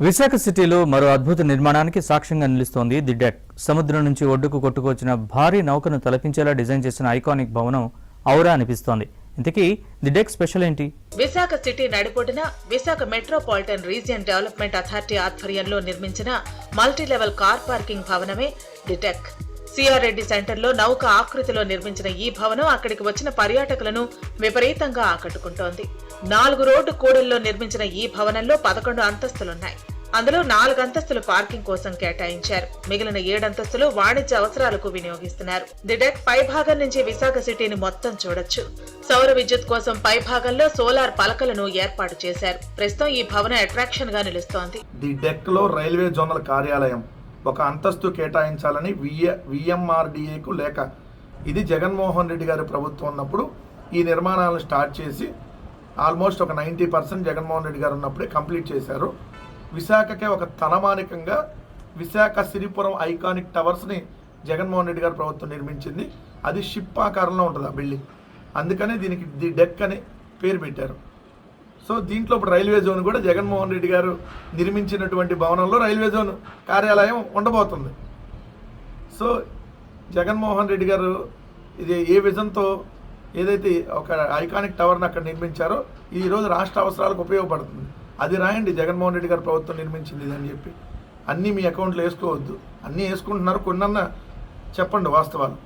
విశాఖ సిటీలో మరో అద్భుత నిర్మాణానికి సాక్ష్యంగా నిలుస్తోంది ది డెక్. సముద్రం నుంచి ఒడ్డుకు కొట్టుకొచ్చిన భారీ నౌకను తలపించేలా డిజైన్ చేసిన ఐకానిక్ భవనం ఔరా అనిపిస్తోంది. ఇంతకీ ది డెక్ స్పెషల్ ఏంటి? Visakha city నడిపొడిన Visakha metropolitan region development authority ఆధ్వర్యంలో నిర్మించిన మల్టీ లెవెల్ కార్ పార్కింగ్ భవనమే డిటెక్ సిఆర్ రెడ్డి సెంటర్లో నౌక ఆకృతిలో నిర్మించిన ఈ భవనం అక్కడికి వచ్చిన పర్యాటకులను విపరీతంగా ఆకట్టుకుంటోంది. నాలుగు రోడ్డు కూడల్లో నిర్మించిన ఈ భవనంలో పదకొండు అంతస్తులున్నాయి. అందులో నాలుగు అంతస్తులు పార్కింగ్ కోసం కేటాయించారు. మిగిలిన ఏడంతస్తులు వాణిజ్య అవసరాలకు వినియోగిస్తున్నారు. ది డెక్ పై భాగం నుంచి విశాఖ సిటీని మొత్తం చూడొచ్చు. సౌర విద్యుత్ కోసం పై భాగంలో సోలార్ పలకలను ఏర్పాటు చేశారు. ప్రస్తుతం ఈ భవనం అట్రాక్షన్గా నిలుస్తోంది. ది డెక్లో రైల్వే జోనల్ కార్యాలయం ఒక అంతస్తు కేటాయించాలని విఎ విఎంఆర్డిఏకు లేఖ ఇది జగన్మోహన్ రెడ్డి గారి ప్రభుత్వం ఉన్నప్పుడు ఈ నిర్మాణాలను స్టార్ట్ చేసి ఆల్మోస్ట్ ఒక నైంటీ పర్సెంట్ జగన్మోహన్ రెడ్డి గారు ఉన్నప్పుడే కంప్లీట్ చేశారు. విశాఖకే ఒక తలమానికంగా విశాఖ సిరిపురం ఐకానిక్ టవర్స్ని జగన్మోహన్ రెడ్డి గారి ప్రభుత్వం నిర్మించింది. అది షిప్ ఆకారంలో ఉంటుంది ఆ బిల్డింగ్. అందుకనే దీనికి ది డెక్ అని పేరు పెట్టారు. సో దీంట్లో ఇప్పుడు రైల్వే జోన్ కూడా జగన్మోహన్ రెడ్డి గారు నిర్మించినటువంటి భవనంలో రైల్వే జోన్ కార్యాలయం ఉండబోతుంది. సో జగన్మోహన్ రెడ్డి గారు ఇది ఏ విజన్తో ఏదైతే ఒక ఐకానిక్ టవర్ని అక్కడ నిర్మించారో ఈరోజు రాష్ట్ర అవసరాలకు ఉపయోగపడుతుంది. అది రాయండి జగన్మోహన్ రెడ్డి గారు ప్రభుత్వం నిర్మించింది అని చెప్పి. అన్నీ మీ అకౌంట్లో వేసుకోవద్దు. అన్నీ వేసుకుంటున్నారు కొన్నన్నా చెప్పండి వాస్తవాలు.